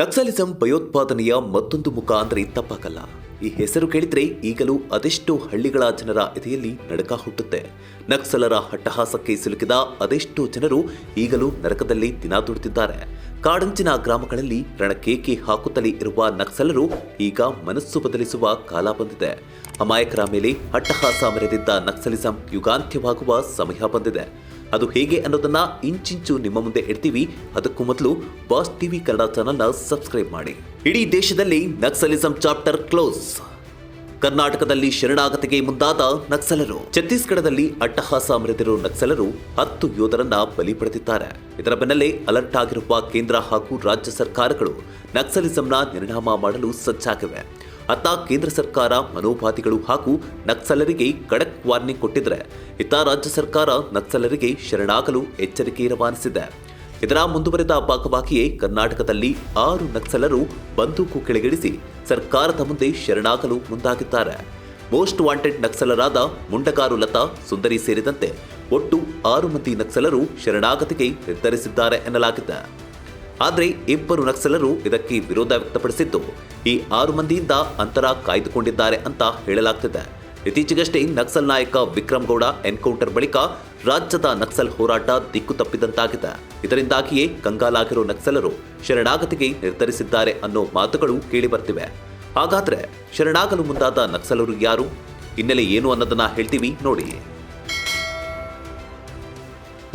ನಕ್ಸಲಿಸಂ ಭಯೋತ್ಪಾದನೆಯ ಮತ್ತೊಂದು ಮುಖ ಅಂದರೆ ತಪ್ಪಾಗಲ್ಲ. ಈ ಹೆಸರು ಕೇಳಿದ್ರೆ ಈಗಲೂ ಅದೆಷ್ಟೋ ಹಳ್ಳಿಗಳ ಜನರ ಎದೆಯಲ್ಲಿ ನಡಕ ಹುಟ್ಟುತ್ತೆ. ನಕ್ಸಲರ ಹಟ್ಟಹಾಸಕ್ಕೆ ಸಿಲುಕಿದ ಅದೆಷ್ಟೋ ಜನರು ಈಗಲೂ ನರಕದಲ್ಲಿ ದಿನ ದುಡಿದಿದ್ದಾರೆ ಕಾಡಂಚಿನ ಗ್ರಾಮಗಳಲ್ಲಿ ರಣಕೇಕೆ ಹಾಕುತ್ತಲೇ ಇರುವ ನಕ್ಸಲರು ಈಗ ಮನಸ್ಸು ಬದಲಿಸುವ ಕಾಲ ಬಂದಿದೆ. ಅಮಾಯಕರ ಮೇಲೆ ಹಟ್ಟಹಾಸ ಮೆರೆದಿದ್ದ ನಕ್ಸಲಿಸಂ ಯುಗಾಂತ್ಯವಾಗುವ ಸಮಯ ಬಂದಿದೆ. ಅದು ಹೇಗೆ ಅನ್ನೋದನ್ನ ಇಂಚಿಂಚು ನಿಮ್ಮ ಮುಂದೆ ಇಡ್ತೀವಿ. ಅದಕ್ಕೂ ಮೊದಲು ಬಾಸ್ ಟಿವಿ ಕನ್ನಡ ಚಾನಲ್ನ ಸಬ್ಸ್ಕ್ರೈಬ್ ಮಾಡಿ. ಇಡೀ ದೇಶದಲ್ಲಿ ನಕ್ಸಲಿಸಂ ಚಾಪ್ಟರ್ ಕ್ಲೋಸ್. ಕರ್ನಾಟಕದಲ್ಲಿ ಶರಣಾಗತಿಗೆ ಮುಂದಾದ ನಕ್ಸಲರು. ಛತ್ತೀಸ್ಗಢದಲ್ಲಿ ಅಟ್ಟಹಾಸ ಮೆರೆದಿರುವ ನಕ್ಸಲರು ಹತ್ತು ಯೋಧರನ್ನ ಬಲಿ ಪಡೆದಿದ್ದಾರೆ ಇದರ ಬೆನ್ನಲ್ಲೇ ಅಲರ್ಟ್ ಆಗಿರುವ ಕೇಂದ್ರ ಹಾಗೂ ರಾಜ್ಯ ಸರ್ಕಾರಗಳು ನಕ್ಸಲಿಸಂನ ನಿರ್ಣಾಮ ಮಾಡಲು ಸಜ್ಜಾಗಿವೆ. ಅತ್ತ ಕೇಂದ್ರ ಸರ್ಕಾರ ಮನೋಪಾತಿಗಳು ಹಾಗೂ ನಕ್ಸಲರಿಗೆ ಖಡಕ್ ವಾರ್ನಿಂಗ್ ಕೊಟ್ಟಿದ್ರೆ, ಇತ್ತ ರಾಜ್ಯ ಸರ್ಕಾರ ನಕ್ಸಲರಿಗೆ ಶರಣಾಗಲು ಎಚ್ಚರಿಕೆ ರವಾನಿಸಿದೆ. ಇದರ ಮುಂದುವರೆದ ಭಾಗವಾಗಿಯೇ ಕರ್ನಾಟಕದಲ್ಲಿ ಆರು ನಕ್ಸಲರು ಬಂದೂಕು ಕೆಳಗಿಳಿಸಿ ಸರ್ಕಾರದ ಮುಂದೆ ಶರಣಾಗಲು ಮುಂದಾಗಿದ್ದಾರೆ. ಮೋಸ್ಟ್ ವಾಂಟೆಡ್ ನಕ್ಸಲರಾದ ಮುಂಡಗಾರು ಲತಾ, ಸುಂದರಿ ಸೇರಿದಂತೆ ಒಟ್ಟು ಆರು ಮಂದಿ ನಕ್ಸಲರು ಶರಣಾಗತಿಗೆ ನಿರ್ಧರಿಸಿದ್ದಾರೆ ಎನ್ನಲಾಗಿದೆ. ಆದರೆ ಇಬ್ಬರು ನಕ್ಸಲರು ಇದಕ್ಕೆ ವಿರೋಧ ವ್ಯಕ್ತಪಡಿಸಿದ್ದು. ಈ ಆರು ಮಂದಿಯಿಂದ ಅಂತರ ಕಾಯ್ದುಕೊಂಡಿದ್ದಾರೆ ಅಂತ ಹೇಳಲಾಗ್ತಿದೆ. ಇತ್ತೀಚೆಗಷ್ಟೇ ನಕ್ಸಲ್ ನಾಯಕ ವಿಕ್ರಮ್ ಗೌಡ ಎನ್ಕೌಂಟರ್ ಬಳಿಕ ರಾಜ್ಯದ ನಕ್ಸಲ್ ಹೋರಾಟ ದಿಕ್ಕು ತಪ್ಪಿದಂತಾಗಿದೆ. ಇದರಿಂದಾಗಿಯೇ ಕಂಗಾಲಾಗಿರೋ ನಕ್ಸಲರು ಶರಣಾಗತಿಗೆ ನಿರ್ಧರಿಸಿದ್ದಾರೆ ಅನ್ನೋ ಮಾತುಗಳು ಕೇಳಿಬರ್ತಿವೆ. ಹಾಗಾದ್ರೆ ಶರಣಾಗಲು ಮುಂದಾದ ನಕ್ಸಲರು ಯಾರು? ಹಿನ್ನೆಲೆ ಏನು ಅನ್ನೋದನ್ನ ಹೇಳ್ತೀವಿ ನೋಡಿ.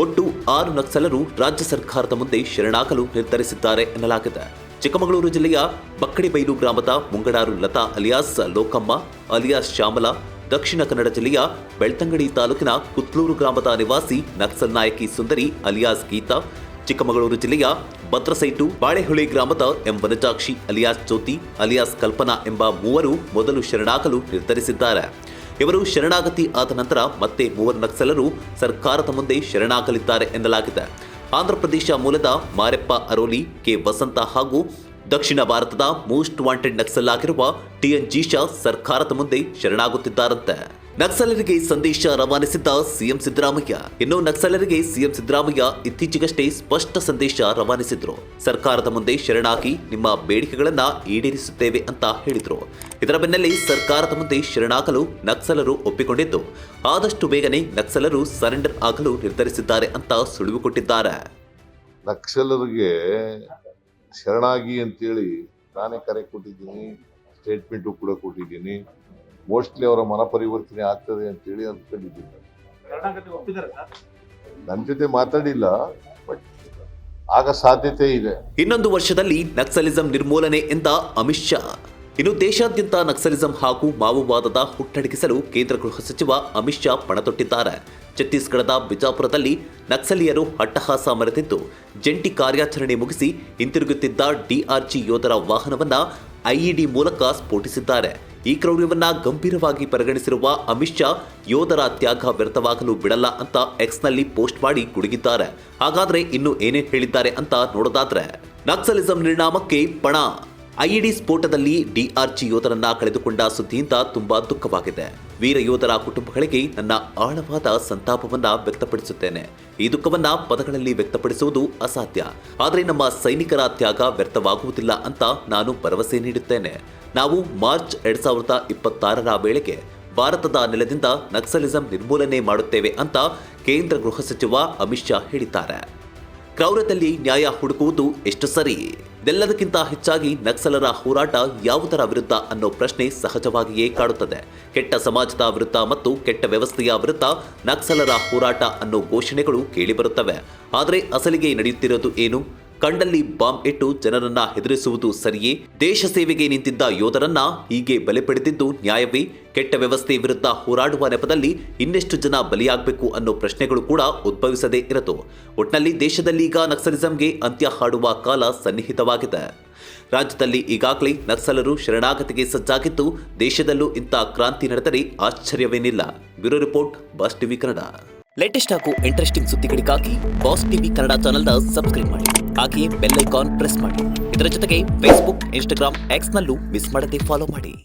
ಒಟ್ಟು ಆರು ನಕ್ಸಲರು ರಾಜ್ಯ ಸರ್ಕಾರದ ಮುಂದೆ ಶರಣಾಗಲು ನಿರ್ಧರಿಸಿದ್ದಾರೆ ಎನ್ನಲಾಗಿದೆ. ಚಿಕ್ಕಮಗಳೂರು ಜಿಲ್ಲೆಯ ಬಕ್ಕಡಿಬೈಲು ಗ್ರಾಮದ ಮುಂಗಡಾರು ಲತಾ ಅಲಿಯಾಸ್ ಲೋಕಮ್ಮ ಅಲಿಯಾಸ್ ಶ್ಯಾಮಲಾ, ದಕ್ಷಿಣ ಕನ್ನಡ ಜಿಲ್ಲೆಯ ಬೆಳ್ತಂಗಡಿ ತಾಲೂಕಿನ ಕುತ್ಲೂರು ಗ್ರಾಮದ ನಿವಾಸಿ ನಕ್ಸಲ್ ನಾಯಕಿ ಸುಂದರಿ ಅಲಿಯಾಸ್ ಗೀತಾ, ಚಿಕ್ಕಮಗಳೂರು ಜಿಲ್ಲೆಯ ಭದ್ರಸೈಟು ಬಾಳೆಹುಳಿ ಗ್ರಾಮದ M Vanajakshi alias Jyothi, alias Kalpana ಎಂಬ ಮೂವರು ಮೊದಲು ಶರಣಾಗಲು ನಿರ್ಧರಿಸಿದ್ದಾರೆ. ಇವರು ಶರಣಾಗತಿ ಆದ ನಂತರ ಮತ್ತೆ ಮೂವರು ನಕ್ಸಲರು ಸರ್ಕಾರದ ಮುಂದೆ ಶರಣಾಗಲಿದ್ದಾರೆ ಎನ್ನಲಾಗಿದೆ. ಆಂಧ್ರಪ್ರದೇಶ ಮೂಲದ ಮಾರೆಪ್ಪ ಅರೋಲಿ, ಕೆ. ವಸಂತ ಹಾಗೂ ದಕ್ಷಿಣ ಭಾರತದ ಮೋಸ್ಟ್ ವಾಂಟೆಡ್ ನಕ್ಸಲ್ ಆಗಿರುವ ಟಿಎನ್ ಜೀಶಾ ಸರ್ಕಾರದ ಮುಂದೆ ಶರಣಾಗುತ್ತಿದ್ದಾರಂತೆ. ನಕ್ಸಲರಿಗೆ ಸಂದೇಶ ರವಾನಿಸಿದ್ದ ಸಿಎಂ ಸಿದ್ದರಾಮಯ್ಯ. ಇನ್ನು ನಕ್ಸಲರಿಗೆ ಸಿಎಂ ಸಿದ್ದರಾಮಯ್ಯ ಇತ್ತೀಚೆಗಷ್ಟೇ ಸ್ಪಷ್ಟ ಸಂದೇಶ ರವಾನಿಸಿದ್ರು. ಸರ್ಕಾರದ ಮುಂದೆ ಶರಣಾಗಿ ನಿಮ್ಮ ಬೇಡಿಕೆಗಳನ್ನ ಈಡೇರಿಸುತ್ತೇವೆ ಅಂತ ಹೇಳಿದ್ರು. ಇದರ ಬೆನ್ನಲ್ಲೇ ಸರ್ಕಾರದ ಮುಂದೆ ಶರಣಾಗಲು ನಕ್ಸಲರು ಒಪ್ಪಿಕೊಂಡಿದ್ದು. ಆದಷ್ಟು ಬೇಗನೆ ನಕ್ಸಲರು ಸರೆಂಡರ್ ಆಗಲು ನಿರ್ಧರಿಸಿದ್ದಾರೆ ಅಂತ ಸುಳಿವು ಕೊಟ್ಟಿದ್ದಾರೆ ನಕ್ಸಲರಿಗೆ ಶರಣಾಗಿ ಅಂತೇಳಿ ನಾನೇ ಕರೆ ಕೊಟ್ಟಿದ್ದೀನಿ, ಸ್ಟೇಟ್ಮೆಂಟು ಕೂಡ ಕೊಟ್ಟಿದ್ದೀನಿ. ಮೋಸ್ಟ್ಲಿ ಅವರ ಮನ ಪರಿವರ್ತನೆ ಆಗ್ತದೆ ಅಂತೇಳಿ ಅಂದ್ಕೊಂಡಿದ್ದೀನಿ ಕರ್ನಾಟಕಕ್ಕೆ ಒಪ್ಪಿದ್ದಾರೆ ಸರ್? ನನ್ನ ಜೊತೆ ಮಾತಾಡಿಲ್ಲ ಬಟ್ ಆಗ ಸಾಧ್ಯತೆ ಇದೆ. ಇನ್ನೊಂದು ವರ್ಷದಲ್ಲಿ ನಕ್ಸಲಿಸಂ ನಿರ್ಮೂಲನೆ ಎಂದ ಅಮಿತ್ ಶಾ. ಇನ್ನು ದೇಶಾದ್ಯಂತ ನಕ್ಸಲಿಸಂ ಹಾಗೂ ಮಾವೋವಾದದ ಹುಟ್ಟಡಗಿಸಲು ಕೇಂದ್ರ ಗೃಹ ಸಚಿವ ಅಮಿತ್ ಶಾ ಪಣತೊಟ್ಟಿದ್ದಾರೆ. ಛತ್ತೀಸ್ಗಢದ ಬಿಜಾಪುರದಲ್ಲಿ ನಕ್ಸಲೀಯರು ಅಟ್ಟಹಾಸ ಮರೆತಿದ್ದು ಜಂಟಿ ಕಾರ್ಯಾಚರಣೆ ಮುಗಿಸಿ ಹಿಂತಿರುಗುತ್ತಿದ್ದ ಡಿಆರ್ಜಿ ಯೋಧರ ವಾಹನವನ್ನ ಐಇಡಿ ಮೂಲಕ ಸ್ಫೋಟಿಸಿದ್ದಾರೆ. ಈ ಕ್ರೌರ್ಯವನ್ನ ಗಂಭೀರವಾಗಿ ಪರಿಗಣಿಸಿರುವ ಅಮಿತ್ ಶಾ, ಯೋಧರ ತ್ಯಾಗ ವ್ಯರ್ಥವಾಗಲು ಬಿಡಲ್ಲ ಅಂತ ಎಕ್ಸ್ನಲ್ಲಿ ಪೋಸ್ಟ್ ಮಾಡಿ ಗುಡುಗಿದ್ದಾರೆ. ಹಾಗಾದ್ರೆ ಇನ್ನು ಏನೇನ್ ಹೇಳಿದ್ದಾರೆ ಅಂತ ನೋಡೋದಾದ್ರೆ, ನಕ್ಸಲಿಸಂ ನಿರ್ಣಾಮಕ್ಕೆ ಪಣ. ಐಇಡಿ ಸ್ಫೋಟದಲ್ಲಿ ಡಿಆರ್ಜಿ ಯೋಧರನ್ನ ಕಳೆದುಕೊಂಡ ಸುದ್ದಿಯಿಂದ ತುಂಬಾ ದುಃಖವಾಗಿದೆ. ವೀರ ಯೋಧರ ಕುಟುಂಬಗಳಿಗೆ ನನ್ನ ಆಳವಾದ ಸಂತಾಪವನ್ನ ವ್ಯಕ್ತಪಡಿಸುತ್ತೇನೆ. ಈ ದುಃಖವನ್ನ ಪದಗಳಲ್ಲಿ ವ್ಯಕ್ತಪಡಿಸುವುದು ಅಸಾಧ್ಯ. ಆದರೆ ನಮ್ಮ ಸೈನಿಕರ ತ್ಯಾಗ ವ್ಯರ್ಥವಾಗುವುದಿಲ್ಲ ಅಂತ ನಾನು ಭರವಸೆ ನೀಡುತ್ತೇನೆ. ನಾವು ಮಾರ್ಚ್ ಎರಡ್ ಸಾವಿರದ ಇಪ್ಪತ್ತಾರರ ವೇಳೆಗೆ ಭಾರತದ ನೆಲದಿಂದ ನಕ್ಸಲಿಸಂ ನಿರ್ಮೂಲನೆ ಮಾಡುತ್ತೇವೆ ಅಂತ ಕೇಂದ್ರ ಗೃಹ ಸಚಿವ ಅಮಿತ್ ಶಾ ಹೇಳಿದ್ದಾರೆ. ಕ್ರೌರ್ಯದಲ್ಲಿ ನ್ಯಾಯ ಹುಡುಕುವುದು ಎಷ್ಟು ಸರಿ? ಇದೆಲ್ಲದಕ್ಕಿಂತ ಹೆಚ್ಚಾಗಿ ನಕ್ಸಲರ ಹೋರಾಟ ಯಾವುದರ ವಿರುದ್ಧ ಅನ್ನೋ ಪ್ರಶ್ನೆ ಸಹಜವಾಗಿಯೇ ಕಾಡುತ್ತದೆ. ಕೆಟ್ಟ ಸಮಾಜದ ವಿರುದ್ಧ ಮತ್ತು ಕೆಟ್ಟ ವ್ಯವಸ್ಥೆಯ ವಿರುದ್ಧ ನಕ್ಸಲರ ಹೋರಾಟ ಅನ್ನೋ ಘೋಷಣೆಗಳು ಕೇಳಿಬರುತ್ತವೆ. ಆದರೆ ಅಸಲಿಗೆ ನಡೆಯುತ್ತಿರೋದು ಏನು? ಕಂಡಲ್ಲಿ ಬಾಂಬ್ ಇಟ್ಟು ಜನರನ್ನ ಹೆದರಿಸುವುದು ಸರಿಯೇ? ದೇಶ ಸೇವೆಗೆ ನಿಂತಿದ್ದ ಯೋಧರನ್ನ ಹೀಗೆ ಬಲೆ ಪಡೆದಿದ್ದು ನ್ಯಾಯವೇ? ಕೆಟ್ಟ ವ್ಯವಸ್ಥೆ ವಿರುದ್ಧ ಹೋರಾಡುವ ನೆಪದಲ್ಲಿ ಇನ್ನೆಷ್ಟು ಜನ ಬಲಿಯಾಗಬೇಕು ಅನ್ನೋ ಪ್ರಶ್ನೆಗಳು ಕೂಡ ಉದ್ಭವಿಸದೇ ಇರದು. ಒಟ್ನಲ್ಲಿ ದೇಶದಲ್ಲಿ ಈಗ ನಕ್ಸಲಿಸಂಗೆ ಅಂತ್ಯ ಹಾಡುವ ಕಾಲ ಸನ್ನಿಹಿತವಾಗಿದೆ. ರಾಜ್ಯದಲ್ಲಿ ಈಗಾಗಲೇ ನಕ್ಸಲರು ಶರಣಾಗತಿಗೆ ಸಜ್ಜಾಗಿದ್ದು, ದೇಶದಲ್ಲೂ ಇಂಥ ಕ್ರಾಂತಿ ನಡೆದರೆ ಆಶ್ಚರ್ಯವೇನಿಲ್ಲ. Bureau report, Boss TV Kannada. Latest ಹಾಗೂ ಇಂಟ್ರೆಸ್ಟಿಂಗ್ ಸುದ್ದಿಗಳಿಗಾಗಿ ಬಾಸ್ ಟಿವಿ ಕನ್ನಡ ಚಾನೆಲ್ನ ಸಬ್ಸ್ಕ್ರೈಬ್ ಮಾಡಿ. ಹಾಗೆ ಬೆಲ್ ಐಕಾನ್ ಪ್ರೆಸ್ ಮಾಡಿ. ಇದರ ಜೊತೆಗೆ ಫೇಸ್ಬುಕ್ ಇನ್ಸ್ಟಾಗ್ರಾಮ್ ಎಕ್ಸ್ನಲ್ಲೂ ಮಿಸ್ ಮಾಡದೆ ಫಾಲೋ ಮಾಡಿ.